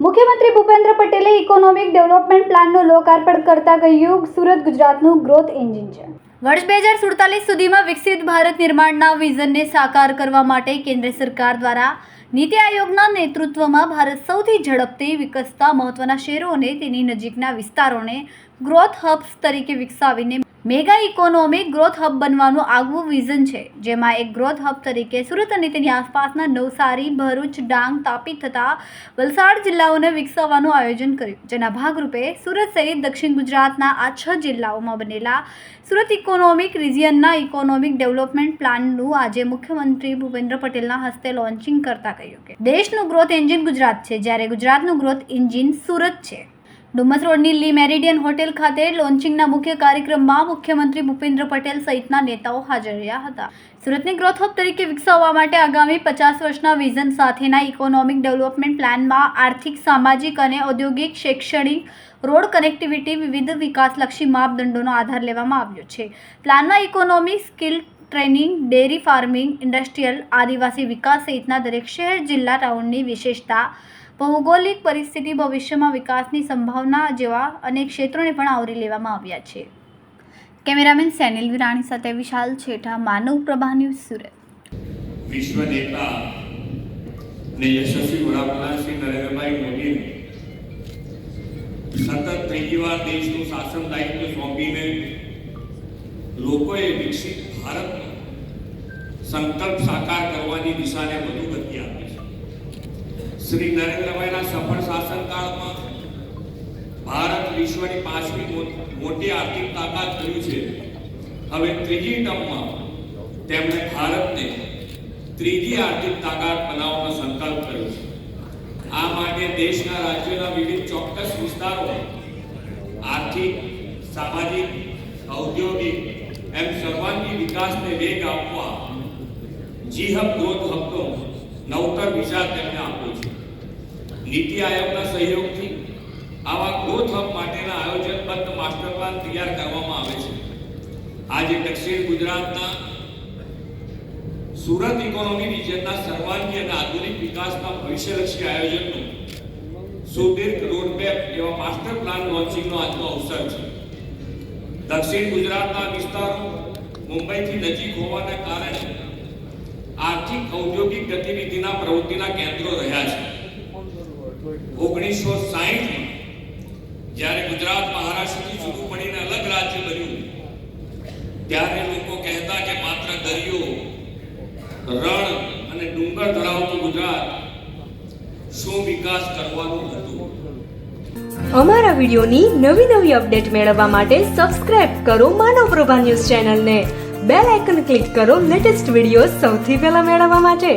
મુખ્યમંત્રી ભૂપેન્દ્ર પટેલે economic development પ્લાનનું લોકાર્પણ કરતા કહ્યું, સુરત ગુજરાતનું ગ્રોથ એન્જિન છે. વર્ષ બે હજાર સુડતાલીસ સુધીમાં વિકસિત ભારત નિર્માણના વિઝનને સાકાર કરવા માટે કેન્દ્ર સરકાર દ્વારા નીતિ આયોગના નેતૃત્વમાં ભારત સૌથી ઝડપથી વિકસતા મહત્વના શહેરો અને તેની નજીકના વિસ્તારોને ગ્રોથ હબ્સ તરીકે વિકસાવીને મેગા ઇકોનોમિક ગ્રોથ હબ બનવાનું આગવું વિઝન છે, જેમાં એક ગ્રોથ હબ તરીકે સુરત અને તેની આસપાસના નવસારી, ભરૂચ, ડાંગ, તાપી તથા વલસાડ જિલ્લાઓને વિકસાવવાનું આયોજન કર્યું. જેના ભાગરૂપે સુરત સહિત દક્ષિણ ગુજરાતના આ છ જિલ્લાઓમાં બનેલા સુરત ઇકોનોમિક રિજિયનના ઇકોનોમિક ડેવલપમેન્ટ પ્લાનનું આજે મુખ્યમંત્રી ભૂપેન્દ્ર પટેલના હસ્તે લોન્ચિંગ કરતા કહ્યું કે, દેશનું ગ્રોથ એન્જિન ગુજરાત છે, જ્યારે ગુજરાતનું ગ્રોથ એન્જિન સુરત છે. ડુમસ રોડની લી મેરિડિયન હોટેલ ખાતે લોન્ચિંગના મુખ્ય કાર્યક્રમમાં મુખ્યમંત્રી ભૂપેન્દ્ર પટેલ સહિતના નેતાઓ હાજર રહ્યા હતા. સુરતને ગ્રોથ હબ તરીકે વિકસાવવા માટે આગામી પચાસ વર્ષના વિઝન સાથેના ઇકોનોમિક ડેવલપમેન્ટ પ્લાનમાં આર્થિક, સામાજિક અને ઔદ્યોગિક, શૈક્ષણિક રોડ કનેક્ટિવિટી વિવિધ વિકાસલક્ષી માપદંડોનો આધાર લેવામાં આવ્યો છે. પ્લાનમાં economic skill training dairy farming industrial આદિવાસી વિકાસ સહિતના દરેક શહેર, જિલ્લા ટાઉનની વિશેષતા ભૌગોલિક પરિસ્થિતિ ભવિષ્યમાં વિકાસની સંભાવના જેવા અનેક ક્ષેત્રોને પણ આવરી લેવામાં આવ્યા છે. કેમેરામેન સેનિલ વિરાણી સાથે વિશાલ છેઠા, માનવ પ્રભા ન્યૂઝ સુરત. વિશ્વ નેતા અને યશસ્વી વડાપ્રધાન શ્રી નરેન્દ્રભાઈ મોદીને સતત ત્રીજી વાર દેશનું શાસન દાયિત્વ સોંપીને લોકોએ વિકસિત ભારતનો સંકલ્પ સાકાર કરવાની દિશાને વધુ ગતિ આપી છે. શ્રી નરેન્દ્રભાઈના સફળ શાસનકાળમાં ભારત વિશ્વની પાંચમી મોટી આર્થિક તાકાત થયું છે. હવે ત્રીજી ટર્મમાં તેમણે ભારતને ત્રીજી આર્થિક તાકાત બનાવવાનો સંકલ્પ કર્યો છે. આ માટે દેશના રાજ્યોના વિવિધ ચોક્કસ વિસ્તારો આર્થિક, સામાજિક, ઔદ્યોગિક એમ સર્વાંગી વિકાસને વેગ આપવા જી હબ ગ્રોથ હબનો નવતર વિચાર તેમને આપ્યો છે. નીતિ આયોગના સહયોગથી આવા ગ્રોથ હબ માટેના આયોજનબદ્ધ માસ્ટર પ્લાન તૈયાર કરવામાં આવે છે. આજે દક્ષિણ ગુજરાતના સુરત ઇકોનોમી રિજનના સર્વાંગી અને આધુનિક વિકાસના ભવિષ્યલક્ષી આયોજનનું સુદીર્ઘ રોડમેપ એવા માસ્ટર પ્લાન લોન્ચિંગનો આજનો અવસર છે. દક્ષિણ ગુજરાતના વિસ્તારો મુંબઈથી નજીક હોવાના કારણે આર્થિક ઔદ્યોગિક ગતિવિધિના પ્રવૃત્તિના કેન્દ્રો રહ્યા છે. ઓગણીસો સાહીઠમાં જ્યારે ગુજરાત મહારાષ્ટ્રથી જુદું પડીને અલગ રાજ્ય બન્યું, ત્યારે લોકો કહેતા કે માત્ર દરિયો, રણ અને ડુંગર ધરાવતું ગુજરાત શું વિકાસ કરવાનું હતું? અમારા વિડીયોની નવી નવી અપડેટ મેળવવા માટે સબસ્ક્રાઇબ કરો માનવ પ્રભા ન્યૂઝ ચેનલને. બેલ આઇકન ક્લિક કરો લેટેસ્ટ વીડિયો સૌથી પહેલા મેળવવા માટે.